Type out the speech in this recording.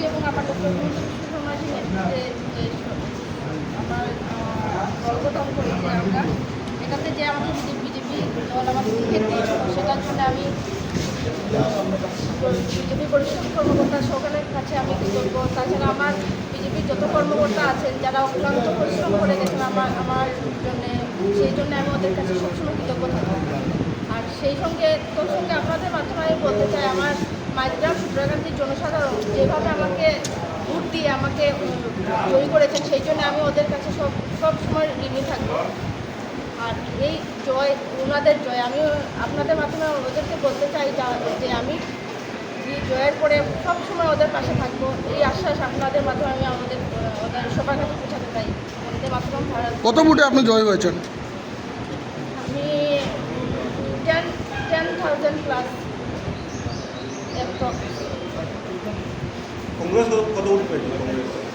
মোদী এবং আমার আমার দল গঠন করেছি আমরা। এটাতে যে আমাকে বিজেপি দল টিকিট দিয়েছিল সেটার জন্য আমি, বিজেপি পরিষদ কর্মকর্তা সকলের কাছে আমি কৃতজ্ঞ। তাছাড়া আমার বিজেপির যত কর্মকর্তা আছেন, যারা অক্লান্ত পরিশ্রম করে গেছেন আমার আমার জন্য, সেই জন্য আমি ওদের কাছে সবসময় কৃতজ্ঞ থাকব আর সেই সঙ্গে, তোর সঙ্গে আপনাদের মাধ্যমে আমি বলতে চাই, আমার মাইগ্রাম সুদ্রাকান্তির জনসাধারণ যেভাবে আমাকে ভোট দিয়ে আমাকে জয়ী করেছেন সেই জন্য আমি ওদের কাছে সব সব সময় ঋণী থাকব। আর এই জয় ওনাদের জয় আমি আপনাদের মাধ্যমে ওদেরকে বলতে চাই যে আমি জয়ের পরে সব সময় ওদের পাশে থাকব। এই আশ্বাস আপনাদের মাধ্যমে আমি আমাদের ওদের সবার কাছে পৌঁছাতে চাই। আমাদের মাধ্যমে কত ভোটে আপনি জয় হয়েছেন? আমি ten ten thousand plus laptop Congress ਕਦੋਂ ਕਦੋਂ ਉੱਠ ਪਈ ਸੀ ਕਾਂਗਰਸ?